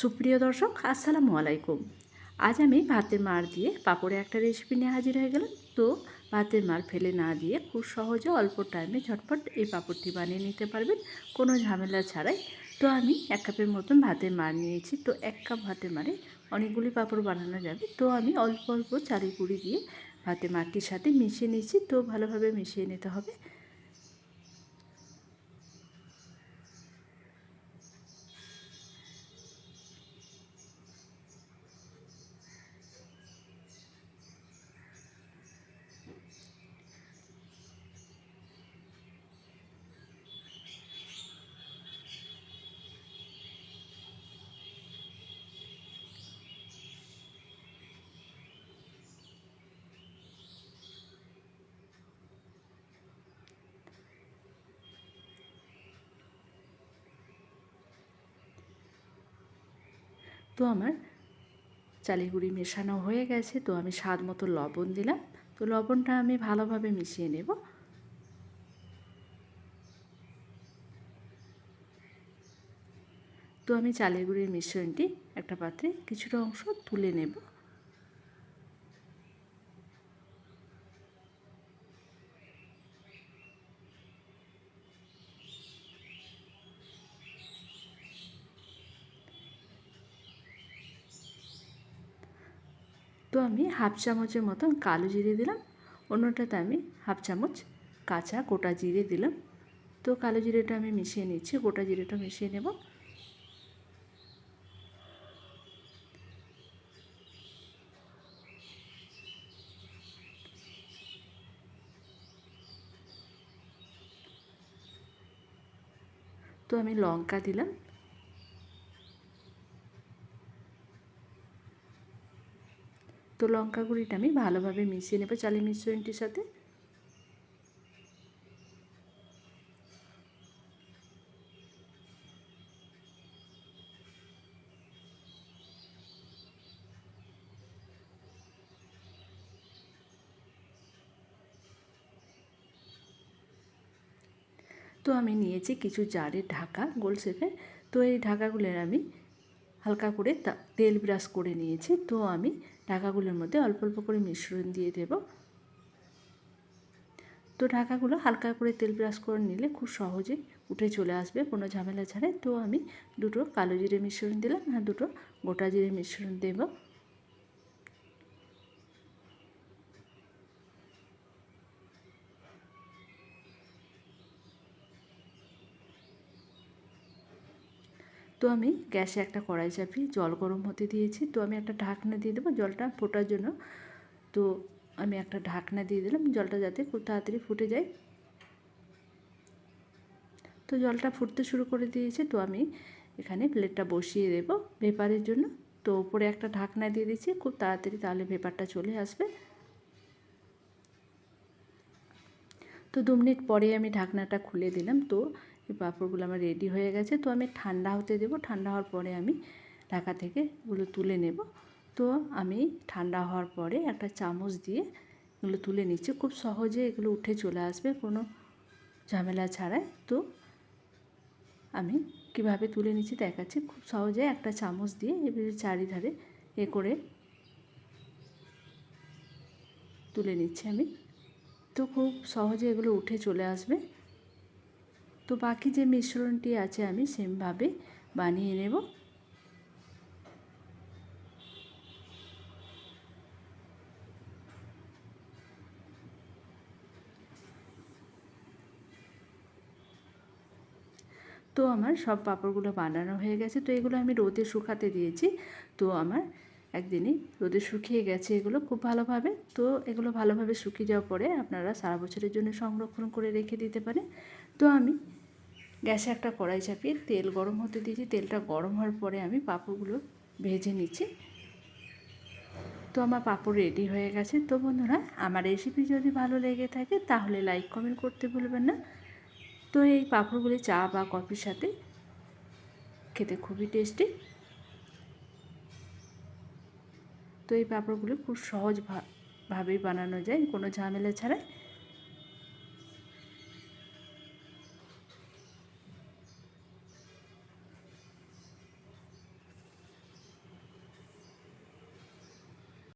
সুপ্রিয় দর্শক, আসসালামু আলাইকুম। আজ আমি ভাতের মার দিয়ে পাপড়ে একটা রেসিপি নিয়ে হাজির হয়ে গেলাম। তো ভাতের মার ফেলে না দিয়ে খুব সহজে অল্প টাইমে ঝটপট এই পাপড়টি বানিয়ে নিতে পারবেন, কোনো ঝামেলা ছাড়াই। তো আমি এক কাপের মতন ভাতের মার নিয়েছি, তো এক কাপ ভাতের মারে অনেকগুলি পাপড় বানানো যাবে। তো আমি অল্প অল্প চারি গুঁড়ি দিয়ে ভাতের মারটির সাথে মিশিয়ে নিয়েছি, তো ভালোভাবে মিশিয়ে নিতে হবে। তো আমার চালের গুঁড়ি মেশানো হয়ে গেছে, তো আমি স্বাদ মতো লবণ দিলাম। তো লবণটা আমি ভালোভাবে মিশিয়ে নেব। তো আমি চালের গুঁড়ির মিশ্রণটি একটা পাত্রে কিছুটা অংশ তুলে নেব। তো আমি হাফ চামচের মতন কালো জিরে দিলাম, অন্যটাতে আমি হাফ চামচ কাঁচা গোটা জিরে দিলাম। তো কালো জিরেটা আমি মিশিয়ে নিচ্ছি, গোটা জিরেটা মিশিয়ে নেব। তো আমি লঙ্কা দিলাম। তো লঙ্কা গুঁড়িটা আমি ভালোভাবে মিশিয়ে নেব চালের মিশ্রণটির সাথে। তো আমি নিয়েছি কিছু জারের ঢাকা, গোল শেপে। তো এই ঢাকাগুলোর আমি হালকা করে তেল ব্রাশ করে নিয়েছি। তো আমি ঢাকাগুলোর মধ্যে অল্প অল্প করে মিশ্রণ দিয়ে দেব। তো ঢাকাগুলো হালকা করে তেল ব্রাশ করে নিলে খুব সহজে উঠে চলে আসবে, কোনো ঝামেলা ছাড়াই। তো আমি দুটো কালো জিরে মিশ্রণ দিলাম আর দুটো গোটা জিরে মিশ্রণ দেবো। তো আমি গ্যাসে একটা কড়াই চাপিয়ে জল গরম হতে দিয়েছি। তো আমি একটা ঢাকনা দিয়ে দেবো জলটা ফোটার জন্য। তো আমি একটা ঢাকনা দিয়ে দিলাম, জলটা যাতে খুব তাড়াতাড়ি ফুটে যায়। তো জলটা ফুটতে শুরু করে দিয়েছে। তো আমি এখানে প্লেটটা বসিয়ে দেব ভেপারের জন্য। তো ওপরে একটা ঢাকনা দিয়ে দিচ্ছি, খুব তাড়াতাড়ি তাহলে ভেপারটা চলে আসবে। তো দু মিনিট পরে আমি ঢাকনাটা খুলে দিলাম। তো এই পাঁপড়গুলো আমার রেডি হয়ে গেছে। তো আমি ঠান্ডা হতে দেবো। ঠান্ডা হওয়ার পরে আমি ঢাকা থেকে এগুলো তুলে নেব। তো আমি ঠান্ডা হওয়ার পরে একটা চামচ দিয়ে এগুলো তুলে নিচ্ছি। খুব সহজে এগুলো উঠে চলে আসবে, কোনো ঝামেলা ছাড়াই। তো আমি কীভাবে তুলে নিচ্ছি দেখাচ্ছি। খুব সহজে একটা চামচ দিয়ে এবারে চারিধারে এ করে তুলে নিচ্ছি আমি। তো খুব সহজে এগুলো উঠে চলে আসবে। তো বাকি যে মিশ্রণটি আছে আমি সেমভাবে বানিয়ে নেব। তো আমার সব পাঁপড়গুলো বানানো হয়ে গেছে। তো এগুলো আমি রোদে শুকাতে দিয়েছি। তো আমার একদিনই রোদে শুকিয়ে গেছে এগুলো খুব ভালোভাবে। তো এগুলো ভালোভাবে শুকিয়ে যাওয়ার পরে আপনারা সারা বছরের জন্য সংরক্ষণ করে রেখে দিতে পারেন। তো আমি গ্যাসে একটা কড়াই চাপিয়ে তেল গরম হতে দিয়েছি। তেলটা গরম হওয়ার পরে আমি পাঁপড়গুলো ভেজে নিচ্ছি। তো আমার পাঁপড় রেডি হয়ে গেছে। তো বন্ধুরা, আমার রেসিপি যদি ভালো লেগে থাকে, তাহলে লাইক কমেন্ট করতে ভুলবেন না। তো এই পাঁপড়গুলি চা বা কফির সাথে খেতে খুবই টেস্টি তো এই পাঁপড়গুলো খুব সহজ ভাবেই বানানো যায়, কোনো ঝামেলা ছাড়াই।